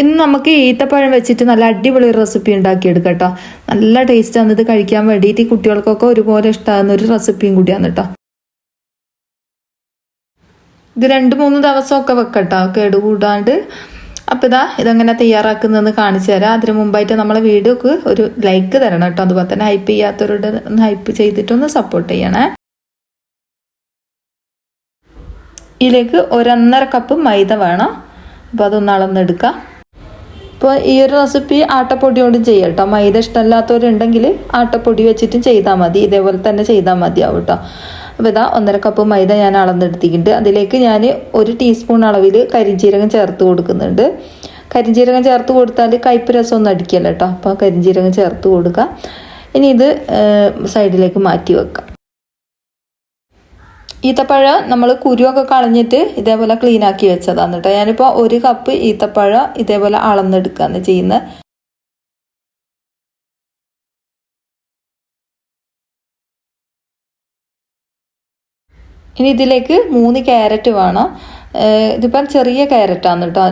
ഇന്ന് നമുക്ക് ഈത്തപ്പഴം വെച്ചിട്ട് നല്ല അടിപൊളി റെസിപ്പി ഉണ്ടാക്കിയെടുക്കാം കേട്ടോ നല്ല ടേസ്റ്റാണ് ഇത് കഴിക്കാൻ വേണ്ടിയിട്ട് ഈ കുട്ടികൾക്കൊക്കെ ഒരുപോലെ ഇഷ്ടമാകുന്ന ഒരു റെസിപ്പിയും കൂടിയാണ് കേട്ടോ ഇത് രണ്ട് മൂന്ന് ദിവസമൊക്കെ വെക്കട്ടോ. കേടുകൂടാണ്ട് അപ്പോൾ ഇതാ ഇതെങ്ങനെ തയ്യാറാക്കുന്നതെന്ന് കാണിച്ചു തരാം. അതിന് മുമ്പായിട്ട് നമ്മളെ വീഡിയോക്ക് ഒരു ലൈക്ക് തരണം കേട്ടോ അതുപോലെ തന്നെ ഹൈപ്പ് ചെയ്യാത്തവരോട് ഒന്ന് ഹൈപ്പ് ചെയ്തിട്ടൊന്ന് സപ്പോർട്ട് ചെയ്യണേ. ഇതിലേക്ക് ഒരൊന്നര കപ്പ് മൈദ വേണം. അപ്പോൾ അതൊന്ന് അളന്നെടുക്കാം. ഇപ്പോൾ ഈ ഒരു റെസിപ്പി ആട്ടപ്പൊടി കൊണ്ട് ചെയ്യാം കേട്ടോ മൈദ ഇഷ്ടമല്ലാത്തവരുണ്ടെങ്കിൽ ആട്ടപ്പൊടി വെച്ചിട്ടും ചെയ്താൽ മതി. ഇതേപോലെ തന്നെ ചെയ്താൽ മതിയാവും കേട്ടോ അപ്പോൾ ഇതാ ഒന്നര കപ്പ് മൈദ ഞാൻ അളന്നെടുത്തിട്ടുണ്ട്. അതിലേക്ക് ഞാൻ ഒരു ടീസ്പൂൺ അളവിൽ കരിഞ്ജീരകം ചേർത്ത് കൊടുക്കുന്നുണ്ട്. കരിഞ്ജീരകം ചേർത്ത് കൊടുത്താൽ കയ്പ്പ് രസമൊന്നും അടിക്കല്ലോ കേട്ടോ അപ്പോൾ കരിഞ്ജീരകം ചേർത്ത് കൊടുക്കുക ഇനി ഇത് സൈഡിലേക്ക് മാറ്റി വെക്കാം. ഈത്തപ്പഴം നമ്മൾ കുരുവൊക്കെ കളഞ്ഞിട്ട് ഇതേപോലെ ക്ലീൻ ആക്കി വെച്ചതാണ് കേട്ടോ ഞാനിപ്പോൾ ഒരു കപ്പ് ഈത്തപ്പഴം ഇതേപോലെ അളന്നെടുക്കുകയാണ് ചെയ്യുന്നത് ഇനി ഇതിലേക്ക് മൂന്ന് ക്യാരറ്റ് വേണം. ഇതിപ്പം ചെറിയ ക്യാരറ്റാണ് കേട്ടോ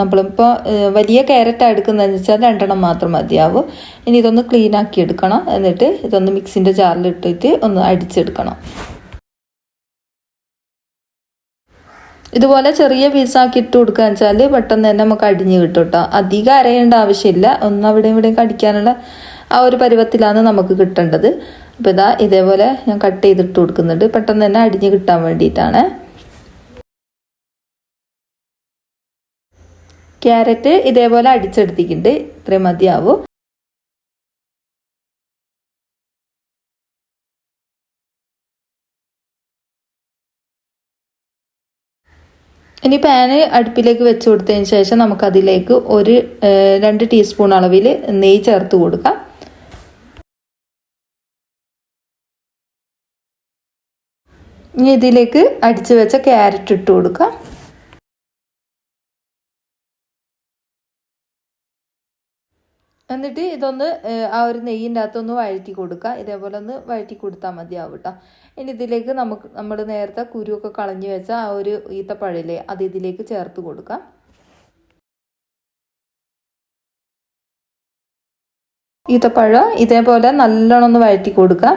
നമ്മളിപ്പോൾ വലിയ ക്യാരറ്റാണ് എടുക്കുന്നതെന്ന് വെച്ചാൽ രണ്ടെണ്ണം മാത്രം മതിയാവും. ഇനി ഇതൊന്ന് ക്ലീൻ ആക്കി എടുക്കണം. എന്നിട്ട് ഇതൊന്ന് മിക്സിന്റെ ജാറിലിട്ടിട്ട് ഒന്ന് അടിച്ചെടുക്കണം. ഇതുപോലെ ചെറിയ പീസാക്കി ഇട്ട് കൊടുക്കുക വെച്ചാൽ പെട്ടെന്ന് തന്നെ നമുക്ക് അടിഞ്ഞ് കിട്ടും കേട്ടോ അധികം അരയേണ്ട ആവശ്യമില്ല. ഒന്ന് അവിടെയും ഇവിടെയും കടിക്കാനുള്ള ആ ഒരു പരുവത്തിലാണ് നമുക്ക് കിട്ടേണ്ടത്. അപ്പോൾ ഇതാ ഇതേപോലെ ഞാൻ കട്ട് ചെയ്തിട്ട് കൊടുക്കുന്നുണ്ട്. പെട്ടെന്ന് തന്നെ അടിഞ്ഞ് കിട്ടാൻ വേണ്ടിയിട്ടാണ്. ക്യാരറ്റ് ഇതേപോലെ അടിച്ചെടുത്തിട്ടുണ്ട്. ഇത്രയും മതിയാവും. ഇനി പാന് അടുപ്പിലേക്ക് വെച്ച് കൊടുത്തതിന് ശേഷം നമുക്കതിലേക്ക് ഒരു രണ്ട് ടീസ്പൂൺ അളവിൽ നെയ്യ് ചേർത്ത് കൊടുക്കാം. ഇനി ഇതിലേക്ക് അടിച്ചു വെച്ച ക്യാരറ്റ് ഇട്ട് കൊടുക്കാം. എന്നിട്ട് ഇതൊന്ന് ആ ഒരു നെയ്യിന്റെ അകത്തൊന്ന് വഴറ്റി കൊടുക്കുക. ഇതേപോലെ ഒന്ന് വഴറ്റി കൊടുത്താൽ മതിയാവും കേട്ടോ. ഇനി ഇതിലേക്ക് നമുക്ക് നമ്മൾ നേരത്തെ കുരുവൊക്കെ കളഞ്ഞു വെച്ച ആ ഒരു ഈത്തപ്പഴയിലെ അത് ഇതിലേക്ക് ചേർത്ത് കൊടുക്കുക. ഈത്തപ്പഴം ഇതേപോലെ നല്ലോണം ഒന്ന് വഴറ്റി കൊടുക്കുക.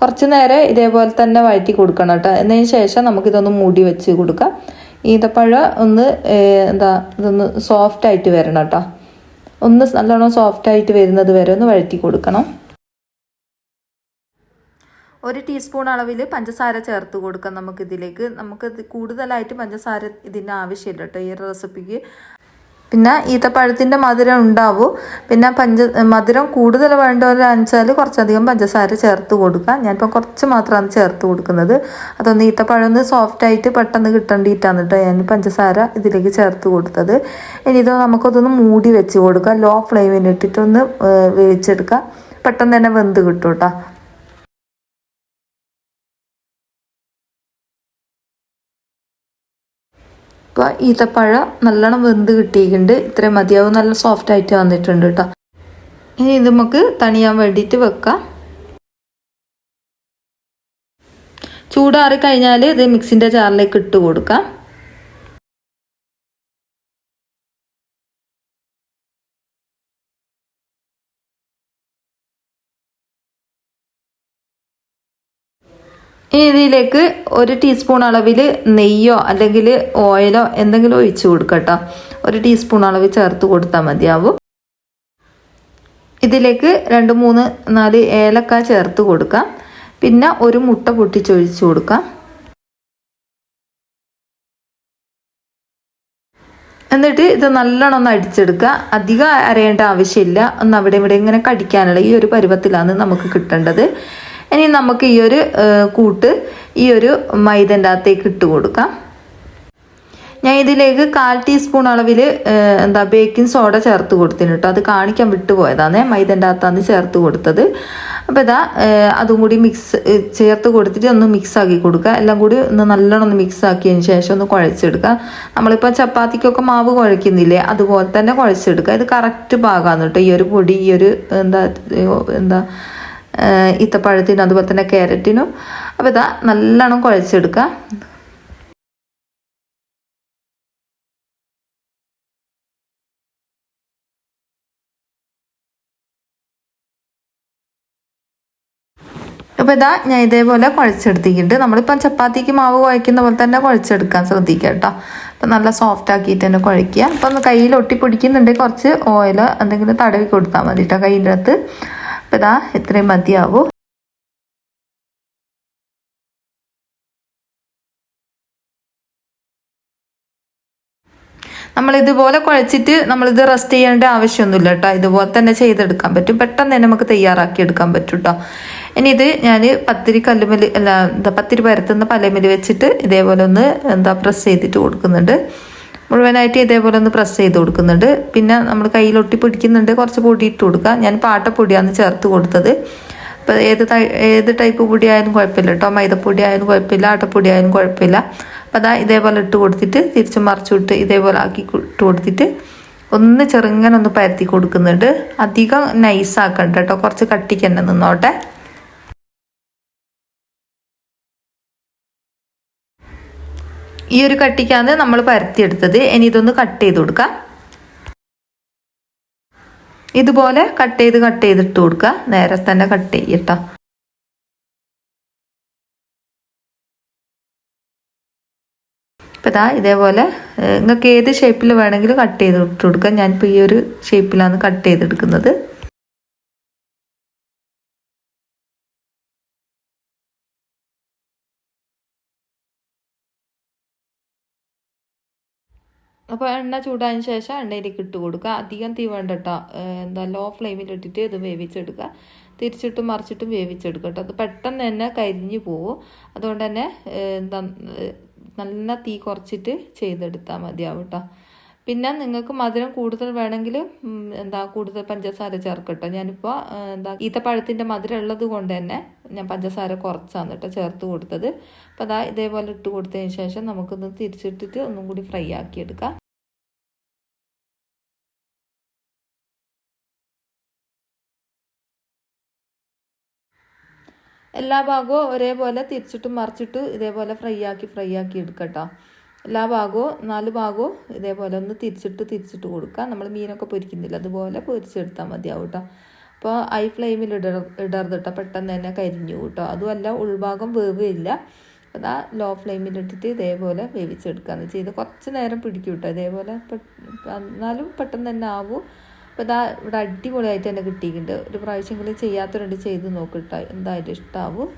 കുറച്ച് നേരം ഇതേപോലെ തന്നെ വഴറ്റി കൊടുക്കണം കേട്ടോ. എന്നതിന് ശേഷം നമുക്കിതൊന്ന് മൂടി വെച്ച് കൊടുക്കാം. ഈത്തപ്പഴം ഒന്ന് എന്താ ഇതൊന്ന് സോഫ്റ്റ് ആയിട്ട് വരണം കേട്ടോ. ഒന്ന് നല്ലോണം സോഫ്റ്റ് ആയിട്ട് വരുന്നത് വരെ ഒന്ന് വഴറ്റി കൊടുക്കണം. ഒരു ടീസ്പൂൺ അളവിൽ പഞ്ചസാര ചേർത്ത് കൊടുക്കാം നമുക്കിതിലേക്ക്. നമുക്ക് കൂടുതലായിട്ട് പഞ്ചസാര ഇതിന്റെ ആവശ്യമില്ല കേട്ടോ ഈ റെസിപ്പിക്ക് പിന്നെ ഈത്തപ്പഴത്തിന്റെ മധുരം ഉണ്ടാവും. പിന്നെ പഞ്ച മധുരം കൂടുതൽ വേണ്ടവരാണെച്ചാൽ കുറച്ചധികം പഞ്ചസാര ചേർത്ത് കൊടുക്കാം ഞാനിപ്പോൾ കുറച്ച് മാത്രമാണ് ചേർത്ത് കൊടുക്കുന്നത്. അതൊന്ന് ഈത്തപ്പഴം ഒന്ന് സോഫ്റ്റായിട്ട് പെട്ടെന്ന് കിട്ടേണ്ടിയിട്ടാണ് കേട്ടോ ഞാൻ പഞ്ചസാര ഇതിലേക്ക് ചേർത്ത് കൊടുത്തത്. ഇനി ഇത് നമുക്കതൊന്ന് മൂടി വെച്ച് കൊടുക്കാം ലോ ഫ്ലെയിമിൽ ഇട്ടിട്ടൊന്ന് വേവിച്ചെടുക്കാം പെട്ടെന്ന് തന്നെ വെന്ത് കിട്ടും കേട്ടോ ഇപ്പോൾ ഈത്തപ്പഴം നല്ലോണം വെന്ത് കിട്ടിയിട്ടുണ്ട്. ഇത്രയും മതിയാവും. നല്ല സോഫ്റ്റ് ആയിട്ട് വന്നിട്ടുണ്ട് കേട്ടോ ഇനി ഇത് നമുക്ക് തണിയാൻ വേണ്ടിയിട്ട് വെക്കാം. ചൂടാറി കഴിഞ്ഞാൽ ഇത് മിക്സിന്റെ ജാറിലേക്ക് ഇട്ട് കൊടുക്കാം. ഇതിലേക്ക് ഒരു ടീസ്പൂൺ അളവിൽ നെയ്യോ അല്ലെങ്കിൽ ഓയിലോ എന്തെങ്കിലും ഒഴിച്ച് കൊടുക്കട്ടോ ഒരു ടീസ്പൂൺ അളവ് ചേർത്ത് കൊടുത്താൽ മതിയാവും. ഇതിലേക്ക് രണ്ട് മൂന്ന് നാല് ഏലക്ക ചേർത്ത് കൊടുക്കാം. പിന്നെ ഒരു മുട്ട പൊട്ടിച്ചൊഴിച്ച് കൊടുക്കാം. എന്നിട്ട് ഇത് നല്ലോണം ഒന്ന് അടിച്ചെടുക്കുക അധികം അരയേണ്ട ആവശ്യമില്ല. ഒന്ന് അവിടെ ഇവിടെ ഇങ്ങനെ കടിക്കാനുള്ള ഈ ഒരു പരുവത്തിലാണ് നമുക്ക് കിട്ടേണ്ടത്. ഇനി നമുക്ക് ഈ ഒരു കൂട്ട് ഈ ഒരു മൈദന്റെ അകത്തേക്ക് ഇട്ട് കൊടുക്കാം. ഞാൻ ഇതിലേക്ക് കാൽ ടീസ്പൂൺ അളവിൽ എന്താ ബേക്കിംഗ് സോഡ ചേർത്ത് കൊടുത്തിന് കേട്ടോ അത് കാണിക്കാൻ വിട്ടുപോയതാണ് മൈദന്റെ അകത്താണ് ചേർത്ത് കൊടുത്തത്. അപ്പോൾ ഇതാ അതും കൂടി മിക്സ് ചേർത്ത് കൊടുത്തിട്ട് ഒന്ന് മിക്സ് ആക്കി കൊടുക്കുക. എല്ലാം കൂടി ഒന്ന് നല്ലോണം ഒന്ന് മിക്സ് ആക്കിയതിന് ശേഷം ഒന്ന് കുഴച്ചെടുക്കുക. നമ്മളിപ്പോൾ ചപ്പാത്തിക്കൊക്കെ മാവ് കുഴക്കുന്നില്ലേ അതുപോലെ തന്നെ കുഴച്ചെടുക്കുക. ഇത് കറക്റ്റ് ഭാഗമാണ് കേട്ടോ ഈ ഒരു പൊടി ഈ ഒരു എന്താ എന്താ ഈത്തപ്പഴത്തിനും അതുപോലെ തന്നെ ക്യാരറ്റിനും. അപ്പോൾ ഇതാ നല്ലോണം കുഴച്ചെടുക്കുക അപ്പോൾ ഇതാ ഞാൻ ഇതേപോലെ കുഴച്ചെടുത്തിട്ടുണ്ട്. നമ്മളിപ്പം ചപ്പാത്തിക്ക് മാവ് കുഴക്കുന്ന പോലെ തന്നെ കുഴച്ചെടുക്കാൻ ശ്രദ്ധിക്കുക കേട്ടോ. അപ്പം നല്ല സോഫ്റ്റ് ആക്കിയിട്ട് തന്നെ കുഴയ്ക്കുക. അപ്പം കയ്യിൽ ഒട്ടി പിടിക്കുന്നുണ്ടെങ്കിൽ കുറച്ച് ഓയിൽ എന്തെങ്കിലും തടവി കൊടുത്താൽ മതി കേട്ടോ കയ്യിന്റെ അടുത്ത് അപ്പം ഇതാ ഇത്രയും മതിയാവൂ. നമ്മൾ ഇതുപോലെ കുഴച്ചിട്ട് നമ്മളിത് റെസ്റ്റ് ചെയ്യേണ്ട ആവശ്യമൊന്നുമില്ല കേട്ടോ. ഇതുപോലെ തന്നെ ചെയ്തെടുക്കാൻ പറ്റും. പെട്ടെന്ന് തന്നെ നമുക്ക് തയ്യാറാക്കി എടുക്കാൻ പറ്റും കേട്ടോ. ഇനി ഇത് ഞാൻ പത്തിരി കല്ലുമൽ അല്ല എന്താ പത്തിരി പരത്തുന്ന പലമൽ വെച്ചിട്ട് ഇതേപോലെ ഒന്ന് എന്താ പ്രസ് ചെയ്തിട്ട് കൊടുക്കുന്നുണ്ട്. മുഴുവനായിട്ട് ഇതേപോലെ ഒന്ന് പ്രസ് ചെയ്ത് കൊടുക്കുന്നുണ്ട്. പിന്നെ നമ്മൾ കയ്യിലൊട്ടി പിടിക്കുന്നുണ്ട്. കുറച്ച് പൊടി ഇട്ട് കൊടുക്കുക. ഞാൻ പാട്ടപ്പൊടിയാണ് ചേർത്ത് കൊടുത്തത്. അപ്പോൾ ഏത് ഏത് ടൈപ്പ് പൊടി ആയാലും കുഴപ്പമില്ല കേട്ടോ മൈദപ്പൊടി ആയാലും കുഴപ്പമില്ല. ആട്ടപ്പൊടി ആയാലും കുഴപ്പമില്ല. അപ്പോൾ അതാ ഇതേപോലെ ഇട്ട് കൊടുത്തിട്ട് തിരിച്ച് മറിച്ചു വിട്ട് ഇതേപോലെ ആക്കി ഇട്ട് കൊടുത്തിട്ട് ഒന്ന് ചെറുങ്ങനെ ഒന്ന് പരത്തി കൊടുക്കുന്നുണ്ട്. അധികം നൈസ് ആക്കണ്ട കേട്ടോ കുറച്ച് കട്ടിക്ക് തന്നെ നിന്നോട്ടെ. ഈ ഒരു കട്ടിക്കാണ് നമ്മൾ പരത്തിയെടുത്തത്. ഇനി ഇതൊന്ന് കട്ട് ചെയ്ത് കൊടുക്കാം. ഇതുപോലെ കട്ട് ചെയ്ത് കട്ട് ചെയ്തിട്ട് കൊടുക്കുക. നേരെ തന്നെ കട്ട് ചെയ്യട്ടോ. ഇപ്പം ഇതാ ഇതേപോലെ നിങ്ങൾക്ക് ഏത് ഷേപ്പിൽ വേണമെങ്കിലും കട്ട് ചെയ്ത് ഇട്ട് കൊടുക്കാം. ഞാനിപ്പോൾ ഈ ഒരു ഷേപ്പിലാണ് കട്ട് ചെയ്തെടുക്കുന്നത്. അപ്പോൾ എണ്ണ ചൂടായതിന് ശേഷം എണ്ണയിലേക്ക് ഇട്ട് കൊടുക്കുക. അധികം തീ വേണ്ട കേട്ടോ എന്താ ലോ ഫ്ലെയിമിൽ ഇട്ടിട്ട് ഇത് വേവിച്ചെടുക്കുക. തിരിച്ചിട്ടും മറിച്ചിട്ടും വേവിച്ചെടുക്കുക കേട്ടോ. അത് പെട്ടെന്ന് തന്നെ കരിഞ്ഞു പോകും അതുകൊണ്ട് തന്നെ എന്താ നല്ല തീ കുറച്ചിട്ട് ചെയ്തെടുത്താൽ മതിയാവും കേട്ടോ. പിന്നെ നിങ്ങൾക്ക് മധുരം കൂടുതൽ വേണമെങ്കിൽ എന്താ കൂടുതൽ പഞ്ചസാര ചേർക്കട്ടോ. ഞാനിപ്പോൾ എന്താ ഈത്തപ്പഴത്തിന്റെ മധുരം ഉള്ളത് കൊണ്ട് തന്നെ ഞാൻ പഞ്ചസാര കുറച്ചാണ് കേട്ടോ ചേർത്ത് കൊടുത്തത്. അപ്പോൾ അതാ ഇതേപോലെ ഇട്ട് കൊടുത്തതിന് ശേഷം നമുക്കൊന്ന് തിരിച്ചിട്ടിട്ട് ഒന്നും കൂടി ഫ്രൈ ആക്കി എടുക്കാം. എല്ലാ ഭാഗവും ഒരേപോലെ തിരിച്ചിട്ട് മറിച്ചിട്ട് ഇതേപോലെ ഫ്രൈ ആക്കി ഫ്രൈ ആക്കി എടുക്കട്ടോ എല്ലാ ഭാഗവും നാല് ഭാഗവും ഇതേപോലെ ഒന്ന് തിരിച്ചിട്ട് തിരിച്ചിട്ട് കൊടുക്കുക നമ്മൾ മീനൊക്കെ പൊരിക്കുന്നില്ല അതുപോലെ പൊരിച്ചെടുത്താൽ മതിയാവും കേട്ടോ. അപ്പോൾ ഐ ഫ്ലെയിമിൽ ഇടർ ഇടരുത് കേട്ടോ പെട്ടെന്ന് തന്നെ കരിഞ്ഞു കേട്ടോ അതുമല്ല ഉൾഭാഗം വേവില്ല അതാ ലോ ഫ്ലെയിമിൽ ഫ്ലെയിമിലിട്ടിട്ട് ഇതേപോലെ വേവിച്ചെടുക്കുകയെന്ന് ചെയ്ത് കുറച്ച് നേരം പിടിക്കും കേട്ടോ ഇതേപോലെ എന്നാലും പെട്ടെന്ന് തന്നെ ആവും. അപ്പോൾ ഇതാ ഇവിടെ അടിപൊളിയായിട്ട് തന്നെ കിട്ടിയിട്ടുണ്ട്. ഒരു പ്രാവശ്യമെങ്കിലും ചെയ്യാത്തവരുണ്ട് ചെയ്ത് നോക്കിട്ടോ എന്തായാലും ഇഷ്ടമാവും